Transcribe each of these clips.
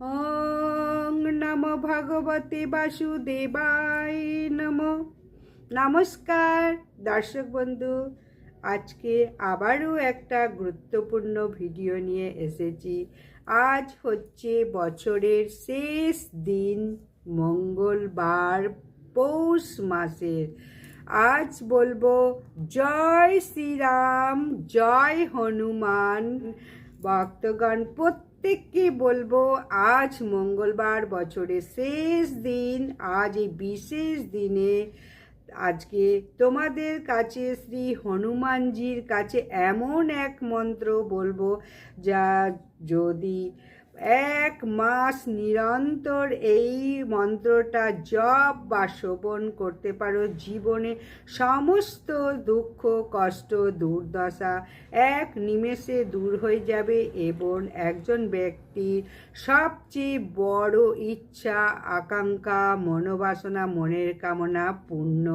ওং নম ভগবতে বাসুদেবায় নম নমস্কার দর্শক বন্ধু, আজকে আবারও একটা গুরুত্বপূর্ণ ভিডিও নিয়ে এসেছি। আজ হচ্ছে বছরের শেষ দিন, মঙ্গলবার, পৌষ মাসের। আজ বলব, জয় শ্রীরাম, জয় হনুমান। ভক্তগণ প্রত্যেককে বলব? আজ মঙ্গলবার, বছরের শেষ দিন। আজ এই বিশেষ দিনে আজকে তোমাদের কাছে শ্রী হনুমানজির কাছে এমন এক মন্ত্র বলব, যা যদি এক মাস নিরন্তর এই মন্ত্রটা জপ বা শোভন করতে পারো জীবনে সমস্ত দুঃখ, কষ্ট, দুর্দশা এক নিমেষে দূর হয়ে যাবে। এবং একজন ব্যক্তির সবচেয়ে বড় ইচ্ছা, আকাঙ্ক্ষা, মনোবাসনা, মনের কামনা পূর্ণ।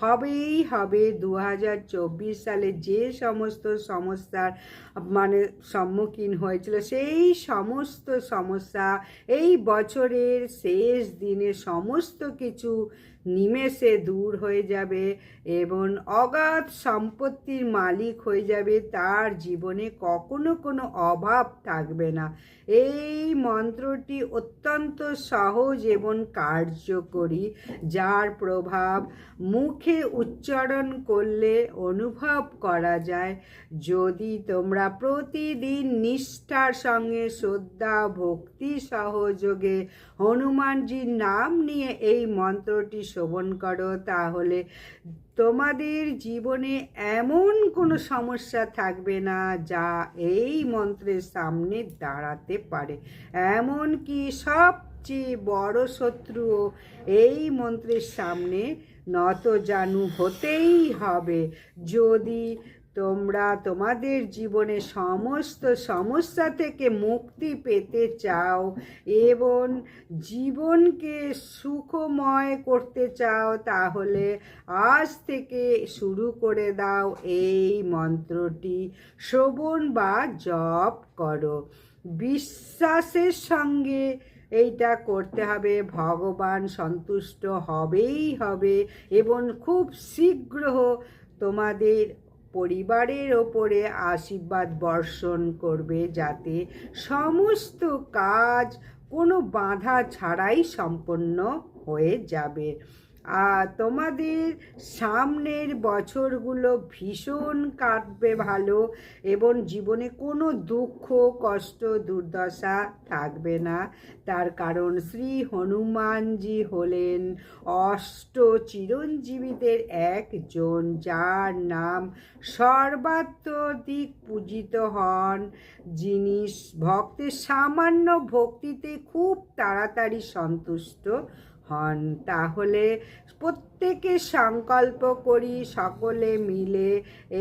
হবেই হবে দু হাজার চব্বিশ সালে যে সমস্ত সমস্যার মানে সম্মুখীন হয়েছিল, সেই সমস্ত সমস্যা, এই বছরের শেষ দিনে সমস্ত কিছু নিমেষে দূর হয়ে যাবে এবং অগাধ সম্পত্তির মালিক হয়ে যাবে, তার জীবনে কখনো কোনো অভাব থাকবে না। এই মন্ত্রটি অত্যন্ত সহজ এবং কার্যকরী, যার প্রভাব মুখে উচ্চারণ করলে অনুভব করা যায়। যদি তোমরা প্রতিদিন নিষ্ঠার সঙ্গে শ্রদ্ধা, ভক্তি সহযোগে হনুমানজির নাম নিয়ে এই মন্ত্রটি শোভন করো। তাহলে তোমাদের জীবনে এমন কোনো সমস্যা থাকবে না যা এই মন্ত্রের সামনে দাঁড়াতে পারে। এমন কি সবচেয়ে বড় শত্রুও এই মন্ত্রের সামনে নত জানু হতেই হবে। যদি তোমরা তোমাদের জীবনে সমস্ত সমস্যা থেকে মুক্তি পেতে চাও এবং জীবনকে সুখময় করতে চাও, তাহলে আজ থেকে শুরু করে দাও এই মন্ত্রটি। শ্রবণ বা জপ করো। বিশ্বাসের সঙ্গে এইটা করতে হবে। ভগবান সন্তুষ্ট হবেই হবে এবং খুব শীঘ্র তোমাদের পরিবারের ওপরে আশীর্বাদ বর্ষণ করবে যাতে সমস্ত কাজ কোনো বাধা ছাড়াই সম্পন্ন হয়ে যাবে। তোমাদের সামনের বছরগুলো ভীষণ কাটবে ভালো এবং জীবনে কোনো দুঃখ, কষ্ট, দুর্দশা থাকবে না। তার কারণ শ্রী হনুমানজি হলেন অষ্ট চিরঞ্জীবীদের একজন, যার নাম সর্বাত্মদিক পূজিত হন। যিনি ভক্তের সামান্য ভক্তিতে খুব তাড়াতাড়ি সন্তুষ্ট। হন। তাহলে প্রত্যেকে সংকল্প করি সকলে মিলে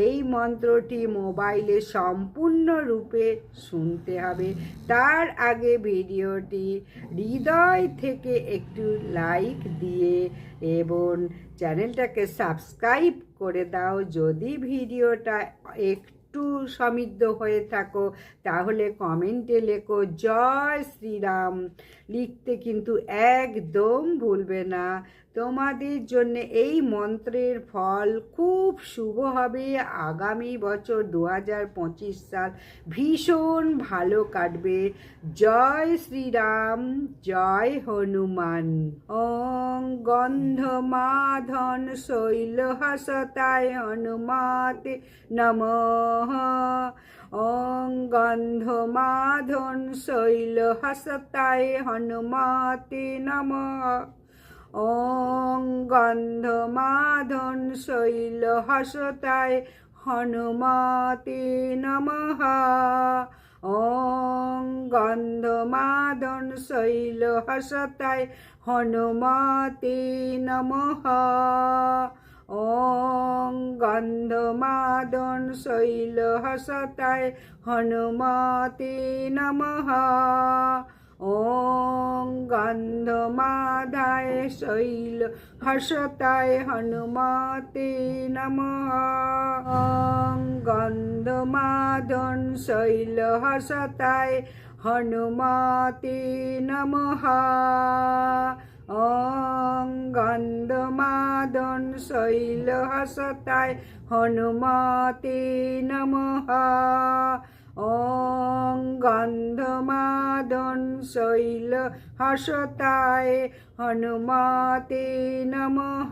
এই মন্ত্রটি মোবাইলে সম্পূর্ণরূপে শুনতে হবে। তার আগে ভিডিওটি হৃদয় থেকে একটু লাইক দিয়ে এবং চ্যানেলটাকে সাবস্ক্রাইব করে দাও। যদি ভিডিওটা একটু একটু সমৃদ্ধ হয়ে থাকো তাহলে কমেন্টে লেখো জয় শ্রীরাম। লিখতে কিন্তু একদম ভুলবে না। তোমাদের জন্য এই মন্ত্রের ফল খুব শুভ হবে। আগামী বছর দু হাজার পঁচিশ সাল ভীষণ ভালো কাটবে। জয় শ্রীরাম, জয় হনুমান। ওং গন্ধ মাধন শৈল হসতায় হনুমাতে নমঃ। ওং গন্ধ মাধন শৈল হসতায় হনুমাতে নমঃ। ওং গন্ধ মাধন শৈল হসতায় হনুমতে নমঃ। ওং গন্ধ মাদন শৈল হসতায় হনুমতে নমঃ। ওং গন্ধ মাদন শৈল হসতায় হনুমতে নমঃ। ওম গন্ধমাদায় শৈল হর্ষতায় হনুমতে নম। ওম গন্ধমাদন শৈল হর্ষতায় হনুমতে নম। ওং গন্ধমাদন শৈল হসতায় হনুমতে নমঃ। ওং গন্ধমাদন শৈল হসতায় হনুমতে নমঃ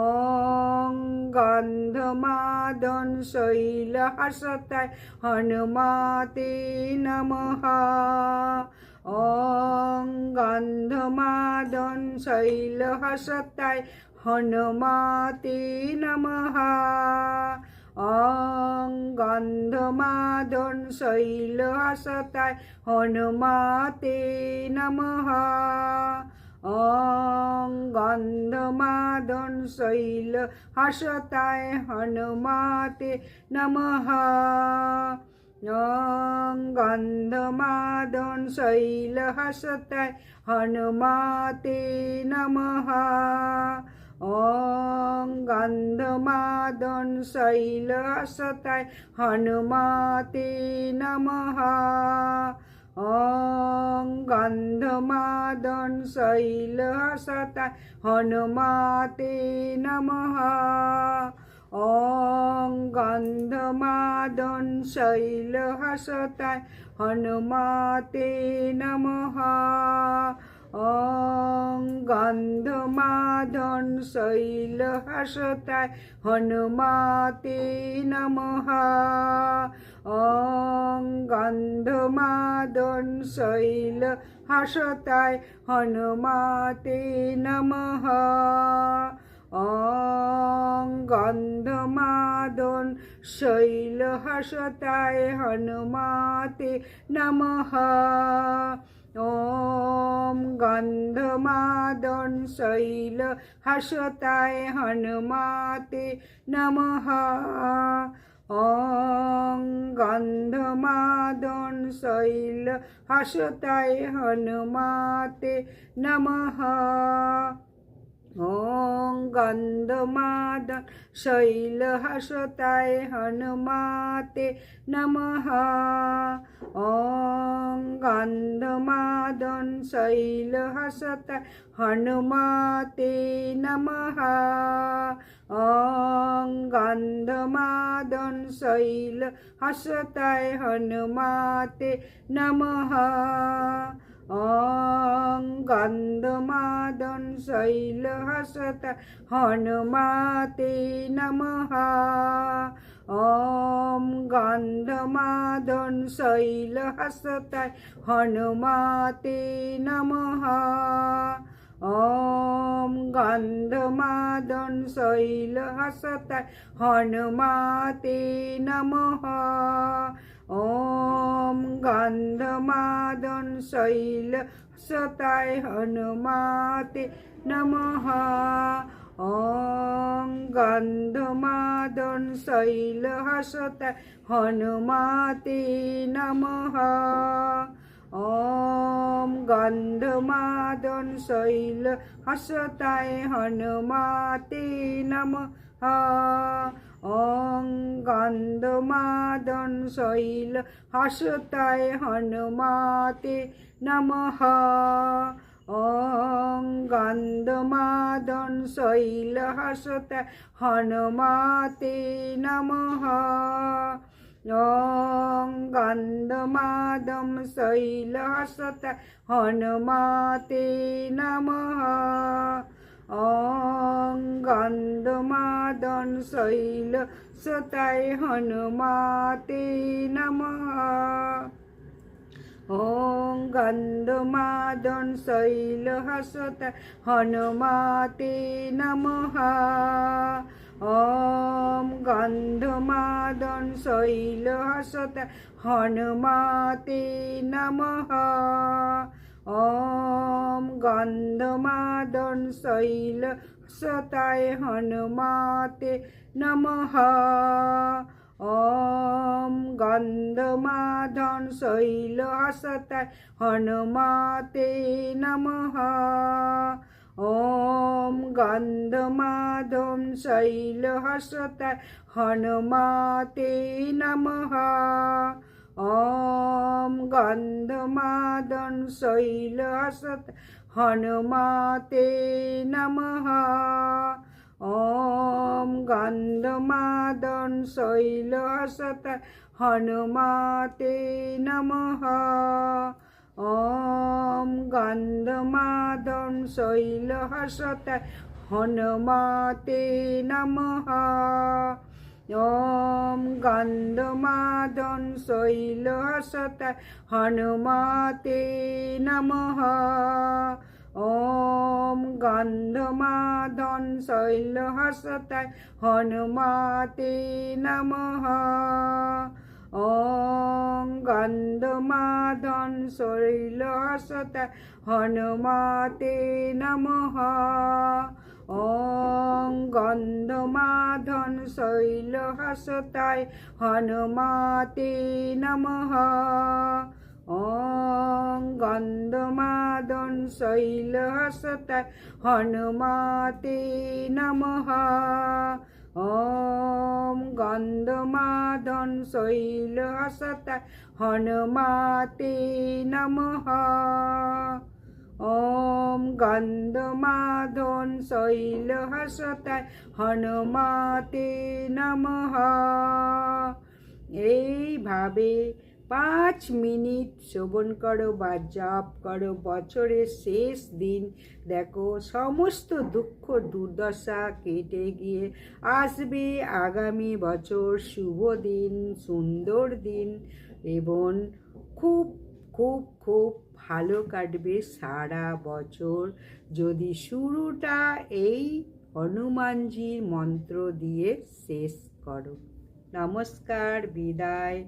ওং গন্ধমাদন শৈল হসতায় হনুমতে নমঃ ওং গন্ধমাদন শৈল হসতায় হনুমতে নমঃ অং গন্ধমাদন শৈল হসতায় হনুমাতে নমঃ। অং গন্ধমাদন শৈল হসতায় হনুমাতে নমঃ। অং গন্ধমাদন শৈল হসতায় হনুমাতে নমঃ। অং গন্ধমাদন শৈল সতায় হনুমতে নমঃ ॐ गन्धमादन शैल सता हनुमाते नमः ॐ गन्धमादन शैल सता हनुमाते नमः ॐ गन्धमादन शैल हसताय हनुमाते नमः ॐ गन्धमादन शैल हसताय हनुमाते नमः ॐ गन्धमादन शैल हसताय हनुमाते नमः ॐ गन्धमादन शैल हसताय हनुमाते नमः ॐ गन्धमादन शैल हसताय हनुमाते नमः ॐ गन्धमादन शैल हसताय हनुमाते नमः ॐ गन्धमादन शैल हसताय हनुमाते नमः ॐ गन्धमादन शैल हसताय हनुमाते नमः ॐ गन्धमादं शैलहसत हनुमाते नमः ॐ गन्धमादं हसत हनुमाते नमः ॐ गन्धमादं हसत हनुमाते नमः ॐ गन्धमादन शैल हसताय हनुमाते नमः ॐ गन्धमादन शैल हसताय हनुमाते नमः ॐ गन्धमादन शैल हसताय हनुमाते नमः ওং গন্ধমাদন শৈল হসতায় হনুমাতে নমঃ। ওং গন্ধমাদন শৈল হসতায় হনুমাতে নমঃ। ॐ गन्धमादं शैलसत हनुमाते नमः ॐ गन्धमा মদন শৈল শ্রোতায় হনুমাতে নম। ওং গন্ধমাদন শৈল হসত হনুমাতে নম ওম গন্ধমাদন শৈল হসত হনুমাতে নম ওম গন্ধমাদন শৈল वत्सताय हनुमाते नमः ॐ गन्धमाधन शैलहसताय हनुमाते नमः ॐ गन्धमाधं शैलहसताय हनुमाते नमः ॐ गन्धमादन शैलहसत हनुमाते नमः ॐ गन्धमादन शैलहसत हनुमाते नमः ॐ गन्धमादन शैलहसत हनुमाते नमः ॐ गन्धमादन शैलहसत हनुमाते नमः ॐ गन्धमादन शैलहसत हनुमाते नमः ॐ गन्धमादन शैलहसत हनुमाते नमः ওং গন্ধমাধন শৈল হাসতায় হনুমাতে নমঃ। ওং গন্ধমাদন শৈল হাসতায় হনুমাতে নমঃ। ওম গন্ধমাদন শৈল হাসতায় হনুমাতে নমঃ। ॐ गन्धमाधन शैलहसताय হনুমাতে নমঃ এইভাবে পাঁচ মিনিট শ্রবণ করো বা জপ করো বছরের শেষ দিন দেখো সমস্ত দুঃখ দুর্দশা কেটে গিয়ে আসবে আগামী বছর শুভ দিন সুন্দর দিন এবং খুব খুব খুব ভালো কাটবে সারা বছর। যদি শুরুটা এই হনুমানজির মন্ত্র দিয়ে শেষ করো। নমস্কার, বিদায়।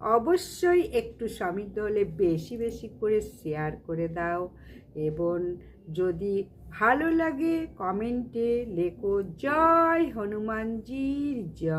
অবশ্যই একটু সমৃদ্ধ হলে বেশি বেশি করে শেয়ার করে দাও এবং যদি ভালো লাগে কমেন্টে লেখো, জয় হনুমানজির জয়।